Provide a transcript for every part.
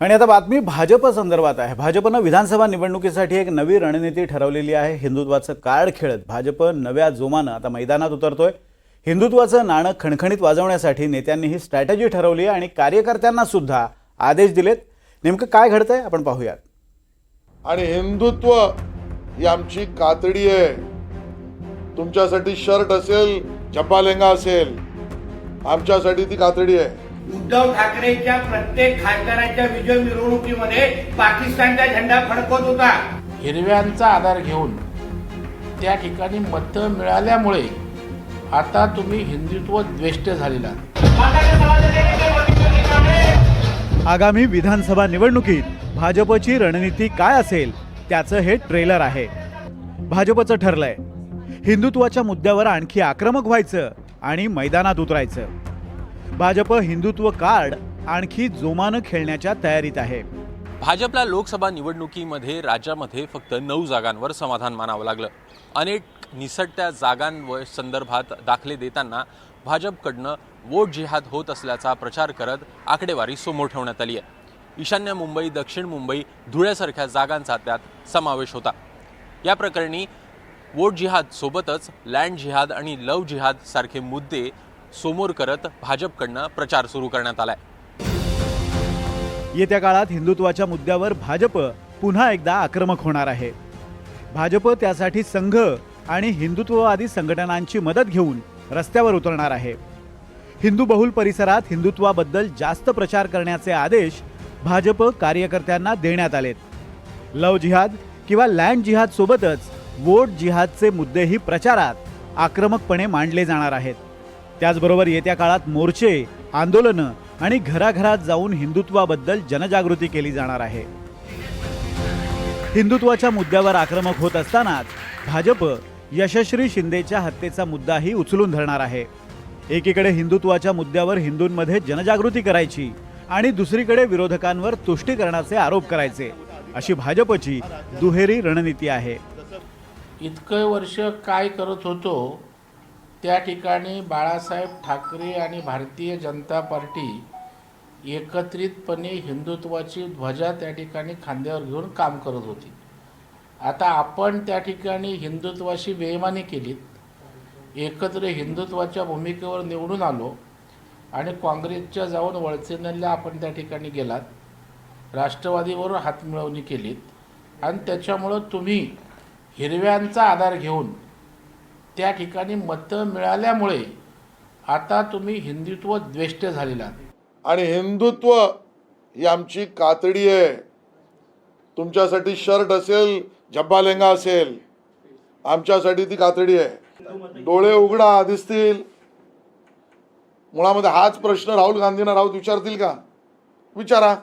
आणि आता बातमी भाजप संदर्भात आहे. भाजपनं विधानसभा निवडणुकीसाठी एक नवी रणनीती ठरवलेली आहे. हिंदुत्वाचं कार्ड खेळत भाजप नव्या जोमानं आता मैदानात उतरतोय. हिंदुत्वाचं नाणं खणखणीत वाजवण्यासाठी नेत्यांनी ही स्ट्रॅटेजी ठरवली आहे आणि कार्यकर्त्यांना सुद्धा आदेश दिलेत. नेमकं काय घडतंय आपण पाहूयात. आणि हिंदुत्व ही आमची कातडी आहे. तुमच्यासाठी शर्ट असेल झब्बा लेंगा असेल आमच्यासाठी ती कातडी आहे. उद्धव ठाकरेच्या प्रत्येक खासदाराच्या विजय मिरवणुकीमध्ये पाकिस्तानचा झेंडा फडकवत होता. हिरव्यांचा आधार घेऊन त्या ठिकाणी मतं मिळाल्यामुळे आता तुम्ही हिंदुत्व द्वेष्ट झालेला आगामी विधानसभा निवडणुकीत भाजपची रणनीती काय असेल त्याचं हे ट्रेलर आहे. भाजपचं ठरलंय. हिंदुत्वाच्या मुद्द्यावर आणखी आक्रमक व्हायचं आणि मैदानात उतरायचं. भाजप हिंदुत्व कार्ड आणखी जोमानं खेळण्याच्या तयारीत आहे. भाजपला लोकसभा निवडणुकीमध्ये राज्यामध्ये फक्त नऊ जागांवर समाधान मानावं लागलं. अनेक निसटत्या जागांवर संदर्भात दाखले देताना भाजपकडनं वोट जिहाद होत असल्याचा प्रचार करत आकडेवारी समोर ठेवण्यात आली आहे ईशान्य मुंबई दक्षिण मुंबई धुळ्यासारख्या जागांचा त्यात समावेश होता. या प्रकरणी वोट जिहाद सोबतच लँड जिहाद आणि लव जिहाद सारखे मुद्दे समोर करत भाजपकडनं प्रचार सुरू करण्यात आलाय. येत्या काळात हिंदुत्वाच्या मुद्द्यावर भाजप पुन्हा एकदा आक्रमक होणार आहे. भाजप त्यासाठी संघ आणि हिंदुत्ववादी संघटनांची मदत घेऊन रस्त्यावर उतरणार आहे. हिंदू बहुल परिसरात हिंदुत्वाबद्दल जास्त प्रचार करण्याचे आदेश भाजप कार्यकर्त्यांना देण्यात आलेत. लव जिहाद किंवा लँड जिहाद सोबतच वोट जिहादचे मुद्देही प्रचारात आक्रमकपणे मांडले जाणार आहेत. त्याचबरोबर येत्या काळात मोर्चे आंदोलनं आणि घराघरात जाऊन हिंदुत्वाबद्दल जनजागृती केली जाणार आहे. हिंदुत्वाच्या मुद्द्यावर आक्रमक होत असतानाच भाजप यशस्वी शिंदेच्या हत्येचा मुद्दाही उचलून धरणार आहे. एकीकडे हिंदुत्वाच्या मुद्द्यावर हिंदूंमध्ये जनजागृती करायची आणि दुसरीकडे विरोधकांवर तुष्टीकरणाचे आरोप करायचे अशी भाजपची दुहेरी रणनीती आहे. इतकं वर्ष काय करत होतो त्या ठिकाणी बाळासाहेब ठाकरे आणि भारतीय जनता पार्टी एकत्रितपणे हिंदुत्वाची ध्वजा त्या ठिकाणी खांद्यावर घेऊन काम करत होती. आता आपण त्या ठिकाणी हिंदुत्वाशी बेईमानी केलीत एकत्र हिंदुत्वाच्या भूमिकेवर निवडून आलो आणि काँग्रेसच्या जाऊन वळसेनला आपण त्या ठिकाणी गेलात राष्ट्रवादीवर हातमिळवणी केलीत आणि त्याच्यामुळं तुम्ही हिरव्यांचा आधार घेऊन त्या ठिकाणी मतं मिळाल्यामुळे आता तुम्ही हिंदुत्व द्वेष्ट झालेला आणि हिंदुत्व ही आमची कातडी आहे. तुमच्यासाठी शर्ट असेल झब्बा लेंगा असेल आमच्यासाठी ती कातडी आहे. डोळे उघडा दिसतील. मुळामध्ये हाच प्रश्न राहुल गांधींना राऊत विचारतील का? विचारा.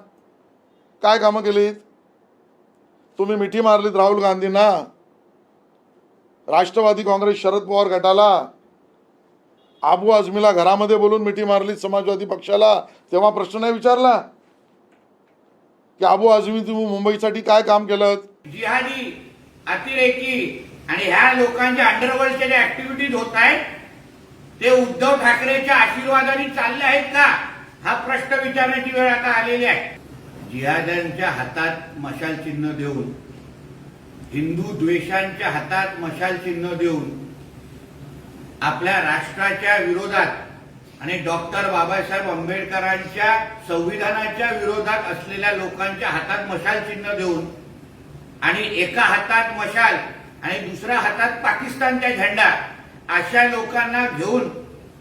काय कामं केलीत? तुम्ही मिठी मारलीत राहुल गांधींना. राष्ट्रवादी काँग्रेस शरद पवार गटाला आबू आझमीला घरामध्ये बोलून मिठी मारली समाजवादी पक्षाला. तेव्हा प्रश्न नाही विचारला की आबू आझमी तुम्ही मुंबईसाठी काय काम केलं? जिहादी अतिरेकी आणि ह्या लोकांच्या अंडरवर्ल्डच्या ज्या ऍक्टिव्हिटीज होत आहेत ते उद्धव ठाकरेच्या आशीर्वादाने चालले आहेत का? हा प्रश्न विचारण्याची वेळ आता आलेली आहे. जिहाद्यांच्या हातात मशाल चिन्ह देऊन हिंदू द्वेषांच्या हातात मशाल चिन्ह देऊन आपल्या राष्ट्राच्या विरोधात आणि डॉक्टर बाबासाहेब आंबेडकरांच्या संविधानाच्या विरोधात असलेल्या लोकांच्या हातात मशाल चिन्ह देऊन आणि एका हातात मशाल आणि दुसऱ्या हातात पाकिस्तानचा झेंडा अशा लोकांना घेऊन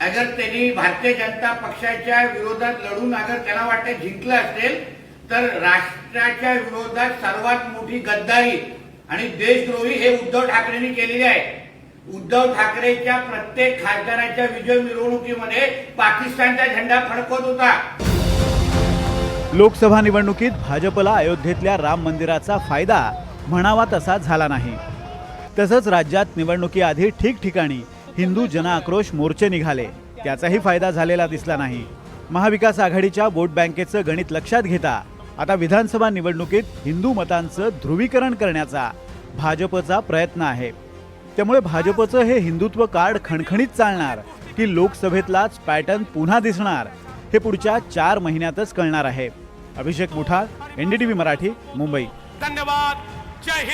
अगर त्यांनी भारतीय जनता पक्षाच्या विरोधात लढून अगर त्यांना वाटतं जिंकलं असेल तर राष्ट्राच्या विरोधात सर्वात मोठी गद्दारी आणि देशद्रोही हे उद्धव ठाकरेंनी केलेले आहे. उद्धव ठाकरेच्या प्रत्येक खासदाराच्या विजय मिरवणुकीमध्ये पाकिस्तानचा झेंडा फडकवत होता. लोकसभा निवडणुकीत भाजपला अयोध्येतल्या राम मंदिराचा फायदा म्हणावा तसा झाला नाही. तसंच राज्यात निवडणुकीआधी ठिकठिकाणी हिंदू जनआक्रोश मोर्चे निघाले. त्याचाही फायदा झालेला दिसला नाही. महाविकास आघाडीच्या वोट बँकेचं गणित लक्षात घेता आता विधानसभा निवडणुकीत हिंदू मतांचं ध्रुवीकरण करण्याचा भाजपचा प्रयत्न आहे. त्यामुळे भाजपचं हे हिंदुत्व कार्ड खणखणीत चालणार की लोकसभेतलाच पॅटर्न पुन्हा दिसणार हे पुढच्या चार महिन्यातच कळणार आहे. अभिषेक मुठाळ एनडीटीव्ही मराठी मुंबई. धन्यवाद. जय हिंद.